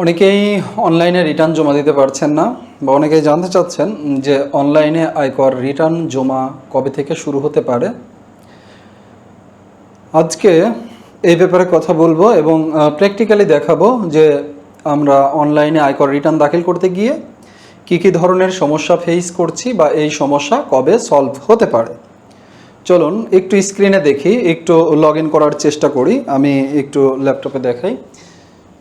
অনেকেই অনলাইনে রিটার্ন জমা দিতে পারছেন না বা অনেকেই জানতে চাচ্ছেন যে অনলাইনে আয়কর রিটার্ন জমা কবে থেকে শুরু হতে পারে। আজকে এই ব্যাপারে কথা বলব এবং প্র্যাকটিক্যালি দেখাবো যে আমরা অনলাইনে আয়কর রিটার্ন দাখিল করতে গিয়ে কী কী ধরনের সমস্যা ফেস করছি বা এই সমস্যা কবে সলভ হতে পারে। চলুন একটু স্ক্রিনে দেখি, একটু লগ ইন করার চেষ্টা করি। আমি একটু ল্যাপটপে দেখাই।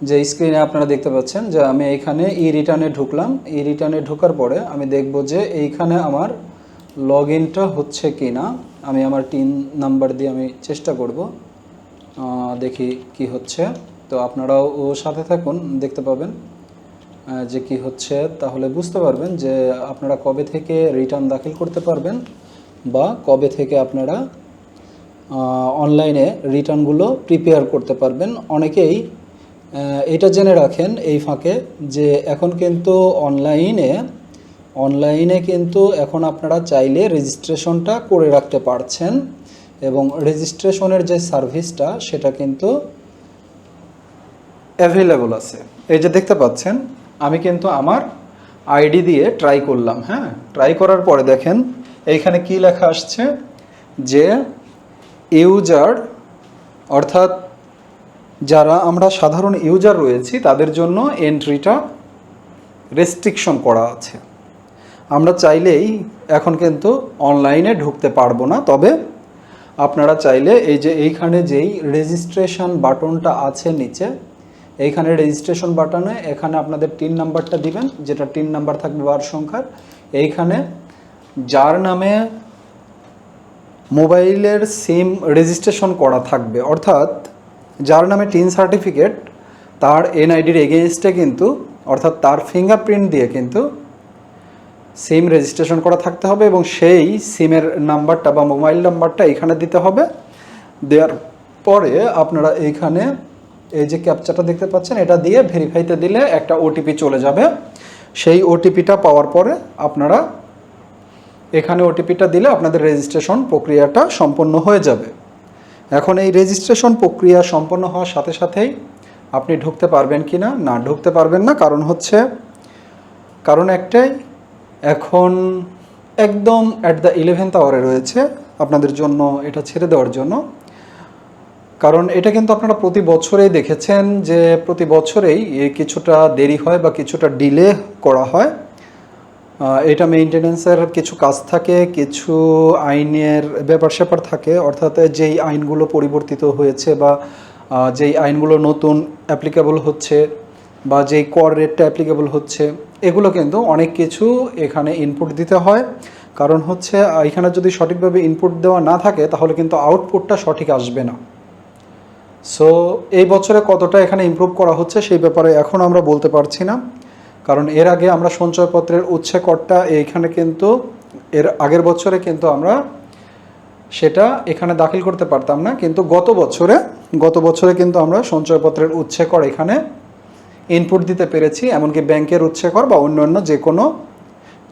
যে স্ক্রিনে আপনারা দেখতে পাচ্ছেন যে আমি এইখানে ই রিটার্নে ঢুকলাম। ই রিটার্নে ঢোকার পরে আমি দেখব যে এইখানে আমার লগ ইনটা হচ্ছে কি না আমি আমার টিন নাম্বার দিয়ে আমি চেষ্টা করব। দেখি কি হচ্ছে। তো আপনারাও ও সাথে থাকুন, দেখতে পাবেন যে কি হচ্ছে। তাহলে বুঝতে পারবেন যে আপনারা কবে থেকে রিটার্ন দাখিল করতে পারবেন বা কবে থেকে আপনারা অনলাইনে রিটার্নগুলো প্রিপেয়ার করতে পারবেন। অনেকেই এটা জেনে রাখেন এই ফাঁকে যে এখন কিন্তু অনলাইনে অনলাইনে কিন্তু এখন আপনারা চাইলে রেজিস্ট্রেশনটা করে রাখতে পারছেন এবং রেজিস্ট্রেশনের যে সার্ভিসটা সেটা কিন্তু অ্যাভেলেবল আছে। এই যে দেখতে পাচ্ছেন, আমি কিন্তু আমার আইডি দিয়ে ট্রাই করলাম হ্যাঁ? ট্রাই করার পরে দেখেন, এইখানে কি লেখা আসছে? যে ইউজার অর্থাৎ যারা আমরা সাধারণ ইউজার রয়েছি, তাদের জন্য এন্ট্রিটা রেস্ট্রিকশন করা আছে। আমরা চাইলেই এখন কিন্তু অনলাইনে ঢুকতে পারব না, তবে আপনারা চাইলে এই যে এইখানে যেই রেজিস্ট্রেশন বাটনটা আছে নিচে, এইখানে রেজিস্ট্রেশন বাটনে এখানে আপনাদের টিন নাম্বারটা দিবেন, যেটা টিন নাম্বার থাকবে বার সংখ্যার। এইখানে যার নামে মোবাইলের সিম রেজিস্ট্রেশন করা থাকবে, অর্থাৎ যার নামে টিন সার্টিফিকেট, তার এনআইডির এগেনস্টে কিন্তু, অর্থাৎ তার ফিঙ্গারপ্রিন্ট দিয়ে কিন্তু সিম রেজিস্ট্রেশন করা থাকতে হবে এবং সেই সিমের নাম্বারটা বা মোবাইল নাম্বারটা এখানে দিতে হবে। দেওয়ার পরে আপনারা এইখানে এই যে ক্যাপচাটা দেখতে পাচ্ছেন, এটা দিয়ে ভেরিফাইতে দিলে একটা ওটিপি চলে যাবে। সেই ওটিপিটা পাওয়ার পরে আপনারা এখানে ওটিপিটা দিলে আপনাদের রেজিস্ট্রেশন প্রক্রিয়াটা সম্পন্ন হয়ে যাবে। এখন এই রেজিস্ট্রেশন প্রক্রিয়া সম্পন্ন হওয়ার সাথে সাথেই আপনি ঢুকতে পারবেন কি না না ঢুকতে পারবেন না, কারণ হচ্ছে, কারণ একটাই, এখন একদম অ্যাট দ্য ইলেভেন্থ আওয়ারে রয়েছে আপনাদের জন্য, এটা ছেড়ে দেওয়ার জন্য। কারণ এটা কিন্তু আপনারা প্রতি বছরেই দেখেছেন যে প্রতি বছরেই কিছুটা দেরি হয় বা কিছুটা ডিলে করা হয়। এটা মেনটেনেন্সের কিছু কাজ থাকে, কিছু আইনের ব্যাপার স্যাপার থাকে, অর্থাৎ যেই আইনগুলো পরিবর্তিত হয়েছে বা যেই আইনগুলো নতুন অ্যাপ্লিকেবল হচ্ছে বা যেই কর রেটটা অ্যাপ্লিকেবল হচ্ছে, এগুলো কিন্তু অনেক কিছু এখানে ইনপুট দিতে হয়। কারণ হচ্ছে এখানে যদি সঠিকভাবে ইনপুট দেওয়া না থাকে, তাহলে কিন্তু আউটপুটটা সঠিক আসবে না। সো এই বছরে কতটা এখানে ইমপ্রুভ করা হচ্ছে সেই ব্যাপারে এখন আমরা বলতে পারছি না। কারণ এর আগে আমরা সঞ্চয়পত্রের উচ্ছে করটা এইখানে কিন্তু, এর আগের বছরে কিন্তু আমরা সেটা এখানে দাখিল করতে পারতাম না। কিন্তু গত বছরে গত বছরে কিন্তু আমরা সঞ্চয়পত্রের উচ্ছে কর এখানে ইনপুট দিতে পেরেছি। এমনকি ব্যাংকের উচ্ছে কর বা অন্যান্য যে কোনো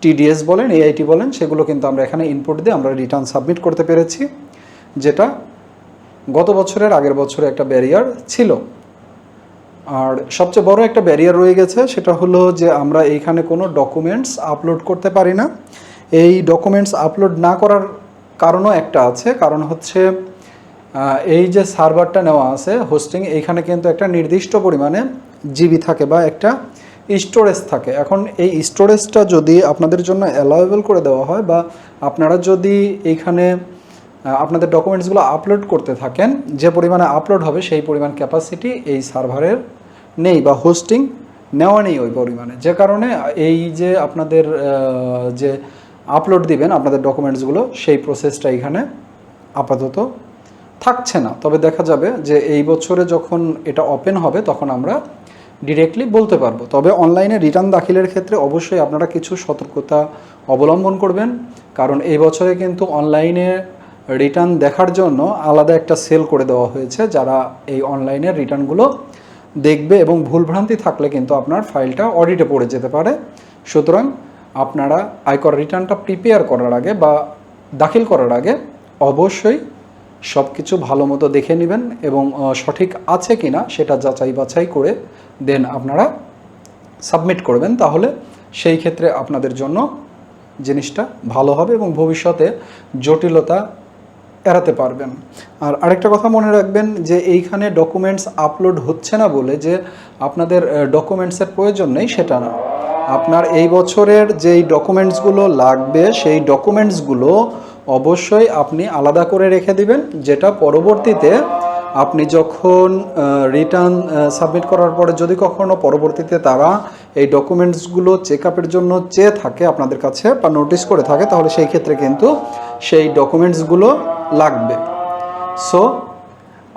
টিডিএস বলেন এআইটি বলেন, সেগুলো কিন্তু আমরা এখানে ইনপুট দিয়ে আমরা রিটার্ন সাবমিট করতে পেরেছি। যেটা গত বছরের আগের বছরে একটা ব্যারিয়ার ছিল। আর সবচেয়ে বড় একটা ব্যারিয়ার রয়ে গেছে, সেটা হলো যে আমরা এইখানে কোনো ডকুমেন্টস আপলোড করতে পারি না। এই ডকুমেন্টস আপলোড না করার কারণও একটা আছে, কারণ হচ্ছে এই যে সার্ভারটা নেওয়া আছে হোস্টিং এইখানে কিন্তু একটা নির্দিষ্ট পরিমাণে জিবি থাকে বা একটা স্টোরেজ থাকে। এখন এই স্টোরেজটা যদি আপনাদের জন্য অ্যালাউয়েবল করে দেওয়া হয় বা আপনারা যদি এইখানে আপনাদের ডকুমেন্টসগুলো আপলোড করতে থাকেন, যে পরিমাণে আপলোড হবে সেই পরিমাণ ক্যাপাসিটি এই সার্ভারের নেই বা হোস্টিং নেওয়া নেই ওই পরিমাণে। যে কারণে এই যে আপনাদের যে আপলোড দিবেন আপনাদের ডকুমেন্টসগুলো সেই প্রসেসটা এখানে আপাতত থাকছে না। তবে দেখা যাবে যে এই বছরে যখন এটা ওপেন হবে, তখন আমরা ডিরেক্টলি বলতে পারব। তবে অনলাইনে রিটার্ন দাখিলের ক্ষেত্রে অবশ্যই আপনারা কিছু সতর্কতা অবলম্বন করবেন। কারণ এই বছরে কিন্তু অনলাইনে রিটার্ন দেখার জন্য আলাদা একটা সেল করে দেওয়া হয়েছে, যারা এই অনলাইনে রিটার্নগুলো দেখবে এবং ভুলভ্রান্তি থাকলে কিন্তু আপনার ফাইলটা অডিটে পড়ে যেতে পারে। সুতরাং আপনারা আয়কর রিটার্নটা প্রিপেয়ার করার আগে বা দাখিল করার আগে অবশ্যই সব কিছু ভালো মতো দেখে নেবেন এবং সঠিক আছে কি না সেটা যাচাই বাছাই করে দেন আপনারা সাবমিট করবেন। তাহলে সেই ক্ষেত্রে আপনাদের জন্য জিনিসটা ভালো হবে এবং ভবিষ্যতে জটিলতা এড়াতে পারবেন। আর আরেকটা কথা মনে রাখবেন যে এইখানে ডকুমেন্টস আপলোড হচ্ছে না বলে যে আপনাদের ডকুমেন্টসের প্রয়োজন নেই, সেটা না। আপনার এই বছরের যেই ডকুমেন্টসগুলো লাগবে, সেই ডকুমেন্টসগুলো অবশ্যই আপনি আলাদা করে রেখে দিবেন, যেটা পরবর্তীতে আপনি যখন রিটার্ন সাবমিট করার পরে যদি কখনো পরবর্তীতে তারা এই ডকুমেন্টসগুলো চেক আপের জন্য চেয়ে থাকে আপনাদের কাছে বা নোটিশ করে থাকে, তাহলে সেই ক্ষেত্রে কিন্তু সেই ডকুমেন্টসগুলো লাগবে। সো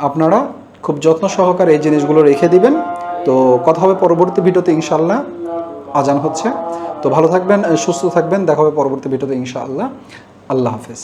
আপনারা খুব যত্ন সহকারে এই জিনিসগুলো রেখে দিবেন। তো কথা হবে পরবর্তী ভিডিওতে ইনশাল্লাহ আজান হচ্ছে। তো ভালো থাকবেন, সুস্থ থাকবেন। দেখা হবে পরবর্তী ভিডিওতে ইনশাআল্লাহ। আল্লাহ হাফেজ।